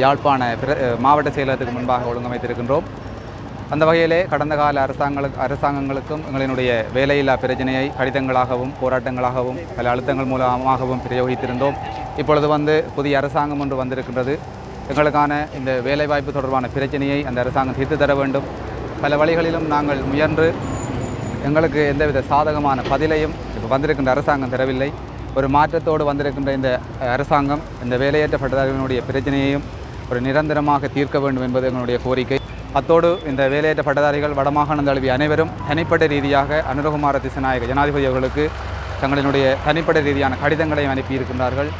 யாழ்ப்பாண மாவட்ட செயலகத்துக்கு முன்பாக ஒழுங்கமைத்திருக்கின்றோம். அந்த வகையிலே கடந்த கால அரசாங்களுக்கு அரசாங்கங்களுக்கும் எங்களினுடைய வேலையில்லா பிரச்சனையை கடிதங்களாகவும் போராட்டங்களாகவும் பல அழுத்தங்கள் மூலமாகவும் பிரயோகித்திருந்தோம். இப்பொழுது வந்து புதிய அரசாங்கம் ஒன்று வந்திருக்கின்றது. எங்களுக்கான இந்த வேலைவாய்ப்பு தொடர்பான பிரச்சனையை அந்த அரசாங்கம் தீர்த்து தர வேண்டும். பல வழிகளிலும் நாங்கள் முயன்று எங்களுக்கு எந்தவித சாதகமான பதிலையும் இப்போ வந்திருக்கின்ற அரசாங்கம் தரவில்லை. ஒரு மாற்றத்தோடு வந்திருக்கின்ற இந்த அரசாங்கம் இந்த வேலையற்ற பட்டதாரிகளுடைய பிரச்சனையையும் ஒரு நிரந்தரமாக தீர்க்க வேண்டும் என்பது எங்களுடைய கோரிக்கை. அத்தோடு இந்த வேலையற்ற பட்டதாரிகள் வடமாகாணம் தழுவி அனைவரும் தனிப்பட்ட ரீதியாக அனுரகுமார திசநாயக ஜனாதிபதி அவர்களுக்கு தங்களினுடைய தனிப்பட்ட ரீதியான கடிதங்களையும் அனுப்பியிருக்கின்றார்கள்.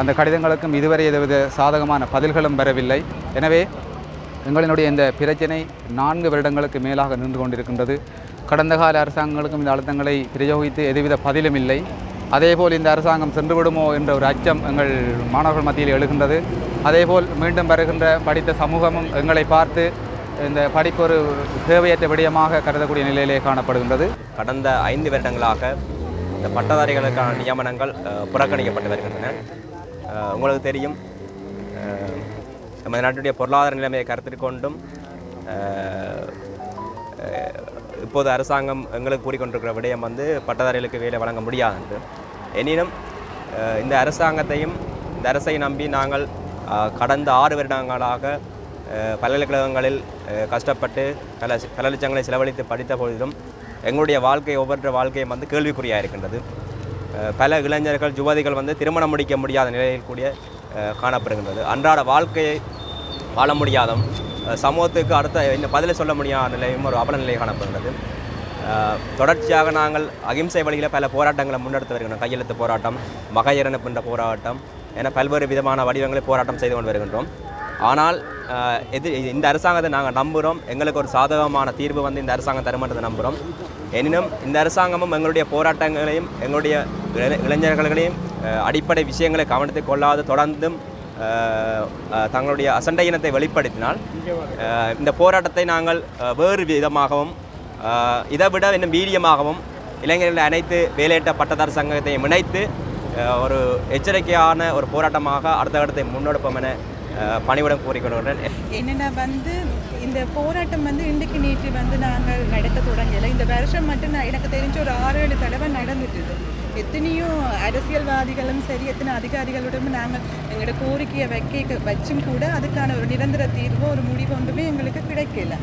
அந்த கடிதங்களுக்கும் இதுவரை எதுவித சாதகமான பதில்களும் வரவில்லை. எனவே எங்களினுடைய இந்த பிரச்சனை நான்கு வருடங்களுக்கு மேலாக நின்று கொண்டிருக்கின்றது. கடந்த கால அரசாங்கங்களுக்கும் இந்த அழுத்தங்களை பிரயோகித்து எதுவித பதிலும் இல்லை. அதேபோல் இந்த அரசாங்கம் சென்று விடுமோ என்ற ஒரு அச்சம் எங்கள் மாணவர்கள் மத்தியில் எழுகின்றது. அதேபோல் மீண்டும் வருகின்ற படித்த சமூகமும் எங்களை பார்த்து இந்த படிப்பு ஒரு தேவையற்ற விடயமாக கருதக்கூடிய நிலையிலே காணப்படுகின்றது. கடந்த ஐந்து வருடங்களாக இந்த பட்டதாரிகளுக்கான நியமனங்கள் புறக்கணிக்கப்பட்டு வருகின்றன. உங்களுக்கு தெரியும் நமது நாட்டுடைய பொருளாதார நிலைமையை கருத்தில் கொண்டும் இப்போது அரசாங்கம் எங்களுக்கு கூறிக்கொண்டிருக்கிற விடயம் வந்து பட்டதாரிகளுக்கு வேலை வழங்க முடியாது எனினும் இந்த அரசாங்கத்தையும் இந்த அரசை நம்பி நாங்கள் கடந்த ஆறு வருடங்களாக பல்கலைக்கழகங்களில் கஷ்டப்பட்டு பல பல லட்சங்களை செலவழித்து படித்த பொழுதும் எங்களுடைய வாழ்க்கை ஒவ்வொரு வாழ்க்கையும் வந்து கேள்விக்குறியாக இருக்கின்றது. பல இளைஞர்கள் யுவதிகள் வந்து திருமணம் முடிக்க முடியாத நிலையில் கூடிய காணப்படுகின்றது. அன்றாட வாழ்க்கையை வாழ முடியாதும் சமூகத்துக்கு அடுத்த இந்த பதிலை சொல்ல முடியாத நிலையும் ஒரு அவல நிலை காணப்படுகிறது தொடர்ச்சியாக நாங்கள் அகிம்சை வழியில் பல போராட்டங்களை முன்னெடுத்து வருகின்றோம். கையெழுத்து போராட்டம் மகையரணப்பு என்ற போராட்டம் என பல்வேறு விதமான வடிவங்களை போராட்டம் செய்து கொண்டு வருகின்றோம். ஆனால் எது இந்த அரசாங்கத்தை நாங்கள் நம்புகிறோம் எங்களுக்கு ஒரு சாதகமான தீர்வு வந்து இந்த அரசாங்கம் தருமன்றதை நம்புகிறோம் எனினும் இந்த அரசாங்கமும் எங்களுடைய போராட்டங்களையும் எங்களுடைய இளை- இளைஞர்களையும் அடிப்படை விஷயங்களை கவனத்தில் கொள்ளாது தொடர்ந்தும் தங்களுடைய அசண்டை இனத்தை வெளிப்படுத்தினால் இந்த போராட்டத்தை நாங்கள் வேறு விதமாகவும் இதை விட இன்னும் வீரியமாகவும் இளைஞர்கள் அனைத்து வேலையிட்ட பட்டதார் சங்கத்தையும் இணைத்து ஒரு எச்சரிக்கையான ஒரு போராட்டமாக அடுத்த கட்டத்தை முன்னெடுப்போம் என அஹ், பணிவுடன் கூறிக்கொள்கிறேன். என்னென்னா வந்து இந்த போராட்டம் வந்து இன்றைக்கு நேற்று வந்து நாங்கள் நடத்த தொடங்கலை. இந்த வருஷம் மட்டும் நான் எனக்கு தெரிஞ்ச ஒரு ஆறு தடவை நடந்துட்டுது எத்தனையோ அரசியல்வாதிகளும் சரி எத்தனை அதிகாரிகளுடன் நாங்கள் எங்களோட கோரிக்கையை வைக்க வச்சும் கூட அதுக்கான ஒரு நிரந்தர தீர்வோ ஒரு முடிவு ஒன்றுமே எங்களுக்கு கிடைக்கல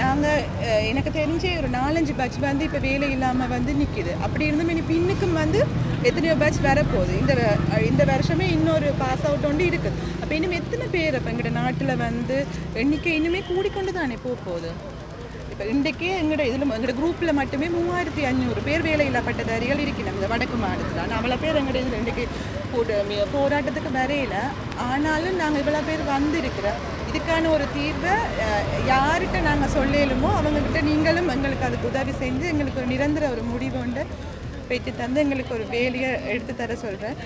நாங்கள் எனக்கு தெரிஞ்ச ஒரு நாலஞ்சு பட்ச் வந்து இப்போ வேலை இல்லாமல் வந்து நிற்கிது அப்படி இருந்தும் இனி பின்னுக்கும் வந்து எத்தனையோ பேட்ச் வரப்போகுது இந்த வ- இந்த வருஷமே இன்னொரு பாஸ் அவுட் ஒன்று இருக்குது அப்போ இன்னும் எத்தனை பேர் அப்போ எங்களோட நாட்டில் வந்து எண்ணிக்கை இன்னுமே கூடிக்கொண்டு தானே போக போகுது இப்போ இன்றைக்கே எங்களோட இதில் எங்களோட குரூப்பில் மட்டுமே மூவாயிரத்தி அஞ்சூறு பேர் வேலையில்லா பட்டதாரிகள் இருக்கிறாங்க இந்த வடக்கு மாநிலத்தில். ஆனால் அவ்வளோ பேர் எங்களோட இதில் இன்றைக்கு போட்டு போராட்டத்துக்கு வரையில ஆனாலும் நாங்கள் இவ்வளோ பேர் வந்திருக்கிறோம் இதுக்கான ஒரு தீர்வை யாருக்கிட்ட யார்கிட்ட நாங்கள் சொல்லலுமோ அவங்கக்கிட்ட நீங்களும் எங்களுக்கு அதுக்கு உதவி செஞ்சு எங்களுக்கு ஒரு நிரந்தர ஒரு முடிவு உண்டு. பெற்று தந்து எங்களுக்கு ஒரு வேலையை எடுத்து தர சொல்கிறேன்